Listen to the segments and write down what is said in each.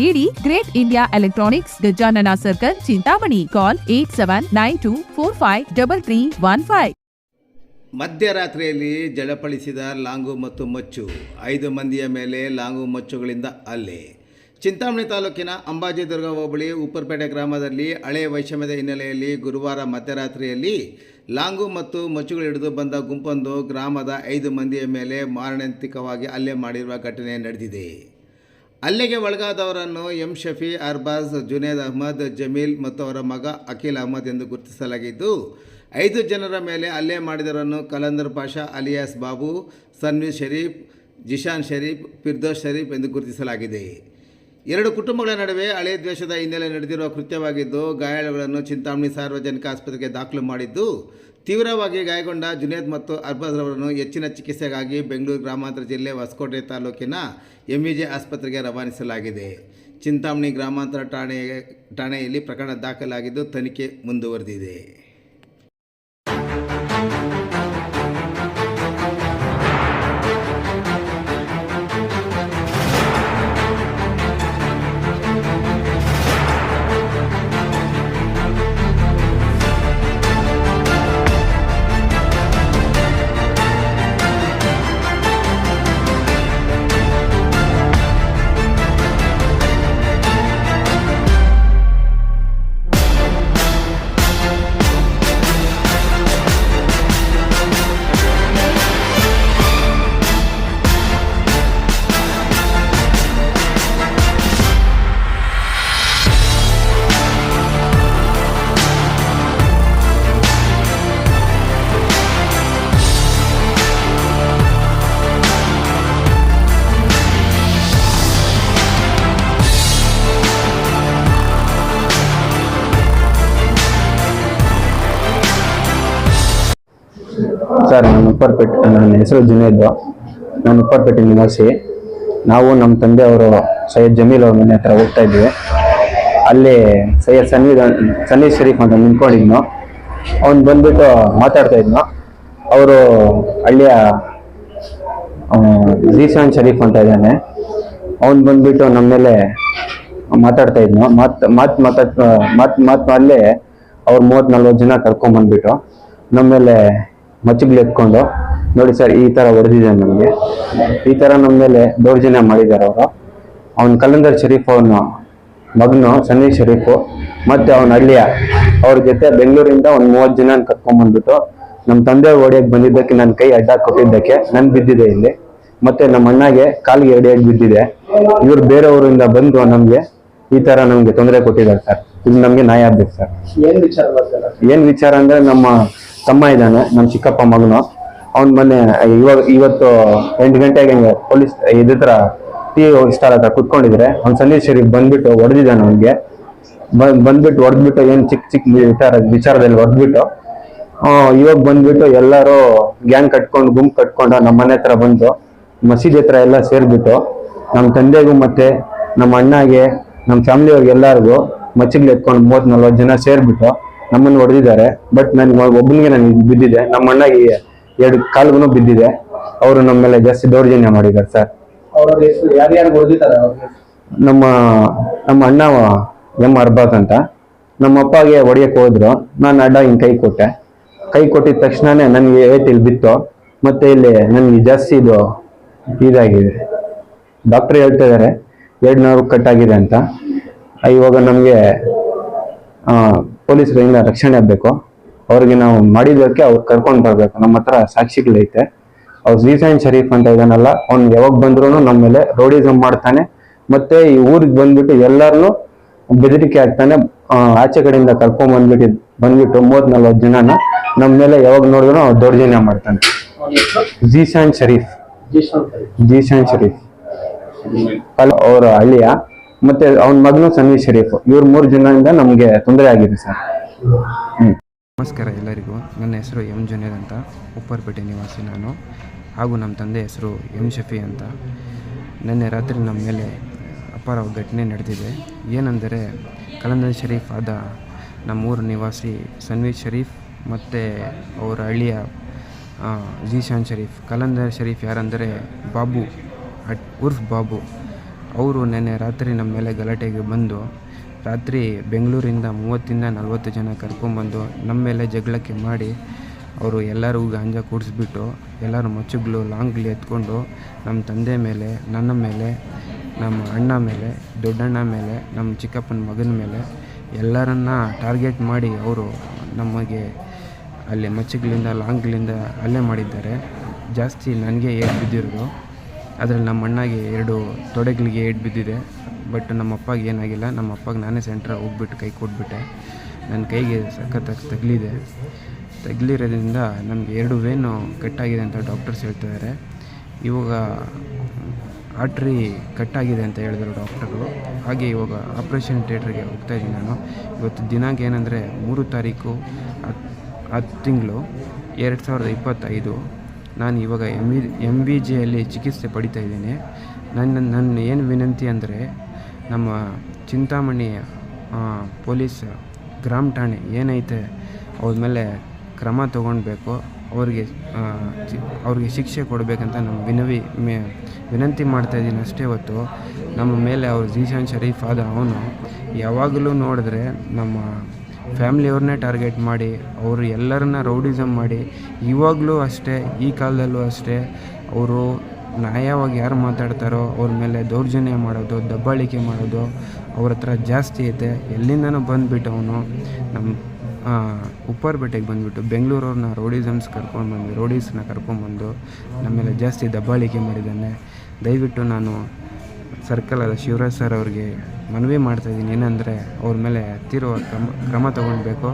ನೀಡಿ great India electronics Gajanana circle, Chintamani. Call eight seven nine two four five double three one five ಮಧ್ಯರಾತ್ರಿಯಲ್ಲಿ ಜಳಪಡಿಸಿದ long ಮತ್ತು ಮಚ್ಚು. ಐದು ಮಂದಿಯ ಮೇಲೆ ಲಾಂಗು ಮಚ್ಚುಗಳಿಂದ ಹಲ್ಲೆ. ಚಿಂತಾಮಣಿ ತಾಲೂಕಿನ ಅಂಬಾಜಿದುರ್ಗ ಹೋಬಳಿ, ಉಪ್ಪರ್ಪೇಟೆ ಗ್ರಾಮದಲ್ಲಿ ಹಳೆ ವೈಷಮ್ಯದ ಹಿನ್ನೆಲೆಯಲ್ಲಿ ಗುರುವಾರ ಮಧ್ಯರಾತ್ರಿಯಲ್ಲಿ ಲಾಂಗು ಮತ್ತು ಮಚ್ಚುಗಳು ಹಿಡಿದು ಬಂದ ಗುಂಪೊಂದು ಗ್ರಾಮದ ಐದು ಮಂದಿಯ ಮೇಲೆ ಮಾರಣಾಂತಿಕವಾಗಿ ಹಲ್ಲೆ ಮಾಡಿರುವ ಘಟನೆ ನಡೆದಿದೆ. ಹಲ್ಲೆಗೆ ಒಳಗಾದವರನ್ನು ಎಂ ಶಫಿ, ಅರ್ಬಾಜ್, ಜುನೇದ್ ಅಹ್ಮದ್, ಜಮೀಲ್ ಮತ್ತು ಅವರ ಮಗ ಅಖಿಲ್ ಅಹ್ಮದ್ ಎಂದು ಗುರುತಿಸಲಾಗಿದ್ದು, ಐದು ಜನರ ಮೇಲೆ ಹಲ್ಲೆ ಮಾಡಿದವರನ್ನು ಕಲಂದರ್ ಪಾಷಾ, ಅಲಿಯಾಸ್ ಬಾಬು ಸನ್ವಿ ಶರೀಫ್, ಜಿಶಾನ್ ಶರೀಫ್, ಫಿರ್ದೋಸ್ ಶರೀಫ್ ಎಂದು ಗುರುತಿಸಲಾಗಿದೆ. ಎರಡು ಕುಟುಂಬಗಳ ನಡುವೆ ಹಳೆ ದ್ವೇಷದ ಹಿನ್ನೆಲೆ ನಡೆದಿರುವ ಕೃತ್ಯವಾಗಿದ್ದು, ಗಾಯಾಳುಗಳನ್ನು ಚಿಂತಾಮಣಿ ಸಾರ್ವಜನಿಕ ಆಸ್ಪತ್ರೆಗೆ ದಾಖಲು ಮಾಡಿದ್ದು ತೀವ್ರವಾಗಿ ಗಾಯಗೊಂಡ ಜುನೇದ್ ಮತ್ತು ಅರ್ಬಾಜ್ರವರನ್ನು ಹೆಚ್ಚಿನ ಚಿಕಿತ್ಸೆಗಾಗಿ ಬೆಂಗಳೂರು ಗ್ರಾಮಾಂತರ ಜಿಲ್ಲೆ ಹೊಸಕೋಟೆ ತಾಲೂಕಿನ ಎಂವಿಜೆ ಆಸ್ಪತ್ರೆಗೆ ರವಾನಿಸಲಾಗಿದೆ. ಚಿಂತಾಮಣಿ ಗ್ರಾಮಾಂತರ ಠಾಣೆ ಠಾಣೆಯಲ್ಲಿ ಪ್ರಕರಣ ದಾಖಲಾಗಿದ್ದು ತನಿಖೆ ಮುಂದುವರೆದಿದೆ. ಸರ್ ನಾನು ಉಪ್ಪರ್ಪೇಟೆ, ನನ್ನ ಹೆಸರು ಜುನೇದ್. ನಾನು ಉಪ್ಪರ್ಪೇಟೆ ನಿವಾಸಿ. ನಾವು ನಮ್ಮ ತಂದೆ ಅವರು ಸೈಯದ್ ಜಮೀಲ್ ಅವ್ರ ಮನೆ ಹತ್ರ ಹೋಗ್ತಾ ಇದ್ವಿ. ಅಲ್ಲಿ ಸೈಯದ್ ಸನ್ನಿ ಸನ್ನಿ ಶರೀಫ್ ಅಂತ ನಿಂತ್ಕೊಂಡಿದ್ನು. ಅವ್ನು ಬಂದ್ಬಿಟ್ಟು ಮಾತಾಡ್ತಾ ಇದ್ನು. ಅವರು ಹಳ್ಳಿಯ ಜೀಶಾನ್ ಶರೀಫ್ ಅಂತ ಇದ್ದಾನೆ. ಅವ್ನು ಬಂದ್ಬಿಟ್ಟು ನಮ್ಮ ಮೇಲೆ ಮಾತಾಡ್ತಾ ಇದ್ನು. ಮಾತು ಮಾತು ಮಾತಾಡ್, ಮಾತು ಮಾತು ಮಾಡಲೇ ಅವ್ರು ಮೂವತ್ತು ನಲ್ವತ್ತು ಜನ ಕರ್ಕೊಂಬಂದ್ಬಿಟ್ಟು ನಮ್ಮ ಮೇಲೆ ಮಚ್ಚಗಳು ಎತ್ಕೊಂಡು. ನೋಡಿ ಸರ್ ಈ ತರ ಹೊಡೆದಿದೆ ನಮಗೆ. ಈ ತರ ನಮ್ಮ ಮೇಲೆ ದೌರ್ಜನ್ಯ ಮಾಡಿದ್ದಾರೆ ಅವರು. ಅವನ ಕಲಂದರ್ ಶರೀಫ್ ಅವನ ಮಗನು ಸನ್ನಿ ಶರೀಫು ಮತ್ತೆ ಅವನ ಹಳ್ಳಿಯ ಅವ್ರ ಜೊತೆ ಬೆಂಗಳೂರಿಂದ ಒಂದ್ ಮೂವತ್ ಜನ ಕರ್ಕೊಂಡ್ ಬಂದ್ಬಿಟ್ಟು ನಮ್ಮ ತಂದೆ ಓಡಿಯಕ್ಕೆ ಬಂದಿದ್ದಕ್ಕೆ ನನ್ನ ಕೈ ಅಡ್ಡ ಕೊಟ್ಟಿದ್ದಕ್ಕೆ ನನ್ ಬಿದ್ದಿದೆ ಇಲ್ಲಿ. ಮತ್ತೆ ನಮ್ಮ ಅಣ್ಣಗೆ ಕಾಲಿಗೆ ಎರಡಿಯಾಗಿ ಬಿದ್ದಿದೆ. ಇವ್ರು ಬೇರೆಯವರಿಂದ ಬಂದು ನಮ್ಗೆ ಈ ತರ ನಮ್ಗೆ ತೊಂದರೆ ಕೊಟ್ಟಿದ್ದಾರೆ ಸರ್. ಇದು ನಮ್ಗೆ ನ್ಯಾಯ ಆಗ್ಬೇಕು ಸರ್. ಏನ್ ವಿಚಾರ ಬರ್ತಾರೆ ಏನ್ ವಿಚಾರ ಅಂದ್ರೆ ನಮ್ಮ ತಮ್ಮ ಇದ್ದಾನೆ, ನಮ್ಮ ಚಿಕ್ಕಪ್ಪ ಮಗನು. ಅವ್ನ್ ಮೊನ್ನೆ ಇವಾಗ, ಇವತ್ತು ಎಂಟು ಗಂಟೆಗೆ ಹಿಂಗೆ ಪೊಲೀಸ್ ಇದ್ರ ಟಿ ಸ್ಟಾರ್ ಹತ್ರ ಕುತ್ಕೊಂಡಿದ್ರೆ. ಅವ್ನು ಸಂದೇಶ್ ಶರೀಫ್ ಬಂದ್ಬಿಟ್ಟು ಹೊಡೆದಿದ್ದಾನೆ ಅವನಿಗೆ. ಬಂದ್ಬಿಟ್ಟು ಹೊಡೆದ್ಬಿಟ್ಟು ಏನ್ ಚಿಕ್ಕ ಚಿಕ್ಕ ವಿಚಾರ, ವಿಚಾರದಲ್ಲಿ ಹೊಡೆದ್ಬಿಟ್ಟು ಇವಾಗ ಬಂದ್ಬಿಟ್ಟು ಎಲ್ಲರೂ ಗ್ಯಾಂಗ್ ಕಟ್ಕೊಂಡು, ಗುಂಪು ಕಟ್ಕೊಂಡು ನಮ್ಮ ಮನೆ ಹತ್ರ ಬಂದು, ಮಸೀದಿ ಹತ್ರ ಎಲ್ಲ ಸೇರ್ಬಿಟ್ಟು, ನಮ್ಮ ತಂದೆಗೂ ಮತ್ತೆ ನಮ್ಮ ಅಣ್ಣಗೆ, ನಮ್ಮ ಫ್ಯಾಮಿಲಿ ಅವ್ರಿಗೆ ಎಲ್ಲರಿಗೂ ಮಚ್ಚಿಗೆ ಎತ್ಕೊಂಡು ಮೂವತ್ ನಲ್ವತ್ತು ಜನ ಸೇರ್ಬಿಟ್ಟು ನಮ್ಮನ್ನು ಹೊಡೆದಿದ್ದಾರೆ. ಬಟ್ ನನ್ ಒಬ್ಬನಿಗೆ ನನಗೆ ಬಿದ್ದಿದೆ. ನಮ್ಮ ಅಣ್ಣಗೆ ಎರಡು ಕಾಲ್ಗೂ ಬಿದ್ದಿದೆ. ಅವರು ನಮ್ಮ ಮೇಲೆ ಜಾಸ್ತಿ ದೌರ್ಜನ್ಯ ಮಾಡಿದ್ದಾರೆ ಸರ್. ನಮ್ಮ ನಮ್ಮ ಅಣ್ಣ ಎಂ ಅರ್ಬಾತ್ ಅಂತ. ನಮ್ಮ ಅಪ್ಪಗೆ ಹೊಡಿಯಕ್ಕೆ ಹೋದ್ರು. ನಾನು ಅಡ್ಡ ಹಿಂಗೆ ಕೈ ಕೊಟ್ಟೆ. ಕೈ ಕೊಟ್ಟಿದ ತಕ್ಷಣನೇ ನನಗೆ ಏಟ್ ಇಲ್ಲಿ ಬಿತ್ತು. ಮತ್ತೆ ಇಲ್ಲಿ ನನಗೆ ಜಾಸ್ತಿ ಇದು ಇದಾಗಿದೆ. ಡಾಕ್ಟರ್ ಹೇಳ್ತಾ ಇದಾರೆ ಎರಡು ನೂರು ಕಟ್ ಆಗಿದೆ ಅಂತ. ಇವಾಗ ನಮಗೆ ಪೊಲೀಸರಿಂದ ರಕ್ಷಣೆ ಆಗ್ಬೇಕು? ಅವ್ರಿಗೆ ನಾವು ಮಾಡಿದ್ದಕ್ಕೆ ಅವ್ರು ಕರ್ಕೊಂಡು ಬರ್ಬೇಕು. ನಮ್ಮ ಹತ್ರ ಸಾಕ್ಷಿಗಳೈತೆ ಅವ್ರು ಜೀಸೈನ್ ಶರೀಫ್ ಅಂತ ಇದಾನಲ್ಲ ಅವ್ನು ಯಾವಾಗ ಬಂದ್ರು ನಮ್ಮ ಮೇಲೆ ರೋಡಿಸಮ್ ಮಾಡ್ತಾನೆ. ಮತ್ತೆ ಈ ಊರಿಗೆ ಬಂದ್ಬಿಟ್ಟು ಎಲ್ಲಾರನು ಬೆದರಿಕೆ ಆಗ್ತಾನೆ ಆಚೆ ಕಡೆಯಿಂದ ಕರ್ಕೊಂಡ್ ಬಂದ್ಬಿಟ್ಟು ಬಂದ್ಬಿಟ್ಟು ಮೂವತ್ ನಲ್ವತ್ತು ಜನನ ನಮ್ಮ ಮೇಲೆ ಯಾವಾಗ ನೋಡಿದ್ರು ಅವ್ರು ದೌರ್ಜನ್ಯ ಮಾಡ್ತಾನೆ. ಝೀಶಾನ್ ಶರೀಫ್. ಜೀಶಾನ್ ಜೀಶಾನ್ ಶರೀಫ್. ಅಲ್ಲ ಅವರ ಅಳಿಯ ಮತ್ತೆ ಅವನ ಮಗನು ಸನ್ವಿ ಶರೀಫ್. ಇವ್ರ ಮೂರು ಜನರಿಂದ ನಮಗೆ ತೊಂದರೆ ಆಗಿದೆ ಸರ್. ನಮಸ್ಕಾರ ಎಲ್ಲರಿಗೂ. ನನ್ನ ಹೆಸರು ಎಂ ಜುನೇದ್ ಅಂತ. ಉಪ್ಪರ್ಪೇಟೆ ನಿವಾಸಿ ನಾನು. ಹಾಗೂ ನಮ್ಮ ತಂದೆ ಹೆಸರು ಎಂ ಶಫಿ ಅಂತ. ನಿನ್ನೆ ರಾತ್ರಿ ನಮ್ಮ ಮೇಲೆ ಅಪಾರ ಘಟನೆ ನಡೆದಿದೆ. ಏನೆಂದರೆ ಕಲಂದನ್ ಶರೀಫ್ ಆದ ನಮ್ಮೂರ ನಿವಾಸಿ ಸನ್ವೀರ್ ಶರೀಫ್ ಮತ್ತು ಅವರ ಹಳ್ಳಿಯ ಜೀಶಾನ್ ಶರೀಫ್. ಕಲಂದರ್ ಶರೀಫ್ ಯಾರಂದರೆ, ಬಾಬು, ಅಟ್, ಉರ್ಫ್ ಬಾಬು. ಅವರು ನೆನ್ನೆ ರಾತ್ರಿ ನಮ್ಮ ಮೇಲೆ ಗಲಾಟೆಗೆ ಬಂದು ರಾತ್ರಿ ಬೆಂಗಳೂರಿಂದ ಮೂವತ್ತಿಂದ ನಲ್ವತ್ತು ಜನ ಕರ್ಕೊಂಬಂದು ನಮ್ಮ ಮೇಲೆ ಜಗಳಕ್ಕೆ ಮಾಡಿ ಅವರು ಎಲ್ಲರಿಗೂ ಗಾಂಜಾ ಕೂಡಿಸ್ಬಿಟ್ಟು ಎಲ್ಲರೂ ಮಚ್ಚುಗಳು ಲಾಂಗ್ಲಿ ಎತ್ಕೊಂಡು ನಮ್ಮ ತಂದೆ ಮೇಲೆ, ನನ್ನ ಮೇಲೆ, ನಮ್ಮ ಅಣ್ಣ ಮೇಲೆ, ದೊಡ್ಡಣ್ಣ ಮೇಲೆ, ನಮ್ಮ ಚಿಕ್ಕಪ್ಪನ ಮಗನ ಮೇಲೆ ಎಲ್ಲರನ್ನ ಟಾರ್ಗೆಟ್ ಮಾಡಿ ಅವರು ನಮಗೆ ಅಲ್ಲಿ ಮಚ್ಚುಗಳಿಂದ ಲಾಂಗ್ಗಳಿಂದ ಅಲ್ಲೇ ಮಾಡಿದ್ದಾರೆ. ಜಾಸ್ತಿ ನನಗೆ ಏಟ್ ಬಿದ್ದಿರೋದು ಅದರಲ್ಲಿ ನಮ್ಮ ಅಣ್ಣಗೆ ಎರಡು ತೊಡೆಗಳಿಗೆ ಏಟ್ ಬಿದ್ದಿದೆ. ಬಟ್ ನಮ್ಮ ಅಪ್ಪಗೆ ಏನಾಗಿಲ್ಲ. ನಮ್ಮ ಅಪ್ಪಗೆ ನಾನೇ ಸೆಂಟ್ರ್ ಹೋಗ್ಬಿಟ್ಟು ಕೈ ಕೊಟ್ಬಿಟ್ಟೆ. ನನ್ನ ಕೈಗೆ ಸಖತ್ತಾಗಿ ತಗಲಿದೆ. ತಗಲಿರೋದ್ರಿಂದ ನಮಗೆ ಎರಡು ವೇನು ಕಟ್ಟಾಗಿದೆ ಅಂತ ಡಾಕ್ಟರ್ಸ್ ಹೇಳ್ತಿದ್ದಾರೆ. ಇವಾಗ ಆಟ್ರಿ ಕಟ್ಟಾಗಿದೆ ಅಂತ ಹೇಳಿದರು ಡಾಕ್ಟರು ಹಾಗೆ ಇವಾಗ ಆಪ್ರೇಷನ್ ಥಿಯೇಟ್ರಿಗೆ ಹೋಗ್ತಾ ಇದ್ದೀನಿ ನಾನು. ಇವತ್ತು ದಿನಾಂಕ ಏನಂದರೆ ಮೂರು ತಾರೀಕು ಹತ್ತು ಹತ್ತು ತಿಂಗಳು. ಎರಡು ಸಾವಿರದ ಇಪ್ಪತ್ತೈದು. ನಾನು ಇವಾಗ ಎಂ ವಿ ಎಂ ವಿ ಜಿಯಲ್ಲಿ ಚಿಕಿತ್ಸೆ ಪಡಿತಾ ಇದ್ದೇನೆ. ನನ್ನ ನನ್ನ ಏನು ವಿನಂತಿ ಅಂದರೆ, ನಮ್ಮ ಚಿಂತಾಮಣಿ ಪೊಲೀಸ್ ಗ್ರಾಮ ಠಾಣೆ ಏನೈತೆ, ಅವ್ರ ಮೇಲೆ ಕ್ರಮ ತಗೊಳ್ಬೇಕು, ಅವ್ರಿಗೆ ಅವ್ರಿಗೆ ಶಿಕ್ಷೆ ಕೊಡಬೇಕಂತ ನಮ್ಮ ವಿನವಿ, ಮೇ, ವಿನಂತಿ ಮಾಡ್ತಾ ಇದ್ದೀನಿ ಅಷ್ಟೇ ಹೊತ್ತು. ನಮ್ಮ ಮೇಲೆ ಅವ್ರು ಜೀಶಾನ್ ಶರೀಫ್ ಆದ ಅವನು, ಯಾವಾಗಲೂ ನೋಡಿದ್ರೆ ನಮ್ಮ ಫ್ಯಾಮ್ಲಿಯವ್ರನ್ನೇ ಟಾರ್ಗೆಟ್ ಮಾಡಿ, ಅವರು ಎಲ್ಲರನ್ನ ರೌಡಿಸಮ್ ಮಾಡಿ, ಇವಾಗಲೂ ಅಷ್ಟೇ, ಈ ಕಾಲದಲ್ಲೂ ಅಷ್ಟೇ, ಅವರು ನ್ಯಾಯವಾಗಿ ಯಾರು ಮಾತಾಡ್ತಾರೋ, ಅವ್ರ ಮೇಲೆ ದೌರ್ಜನ್ಯ ಮಾಡೋದು, ದಬ್ಬಾಳಿಕೆ ಮಾಡೋದು, ಅವ್ರ ಹತ್ರ ಜಾಸ್ತಿ ಐತೆ, ಎಲ್ಲಿಂದನೂ ಬಂದುಬಿಟ್ಟು ಅವನು ನಮ್ಮ ಉಪ್ಪಾರಪೇಟೆಗೆ ಬಂದುಬಿಟ್ಟು ಬೆಂಗಳೂರವ್ರನ್ನ ರೌಡಿಸಮ್ಸ್ ಕರ್ಕೊಂಡು ಬಂದು ರೌಡೀಸ್ನ ಕರ್ಕೊಂಡ್ಬಂದು ನಮ್ಮ ಮೇಲೆ ಜಾಸ್ತಿ ದಬ್ಬಾಳಿಕೆ ಮಾಡಿದ್ದಾನೆ. ದಯವಿಟ್ಟು ನಾನು ಸರ್ಕಲ್ ಆದ ಶಿವರಾಜ್ ಸರ್ ಅವ್ರಿಗೆ ಮನವಿ ಮಾಡ್ತಾಯಿದ್ದೀನಿ ಏನಂದರೆ ಅವ್ರ ಮೇಲೆ ತೀರೋ ಕ್ರಮ ಕ್ರಮ ತಗೊಳ್ಬೇಕು.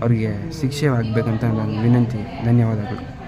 ಅವರಿಗೆ ಶಿಕ್ಷೆ ಆಗಬೇಕಂತ ನಾನು ವಿನಂತಿ. ಧನ್ಯವಾದಗಳು.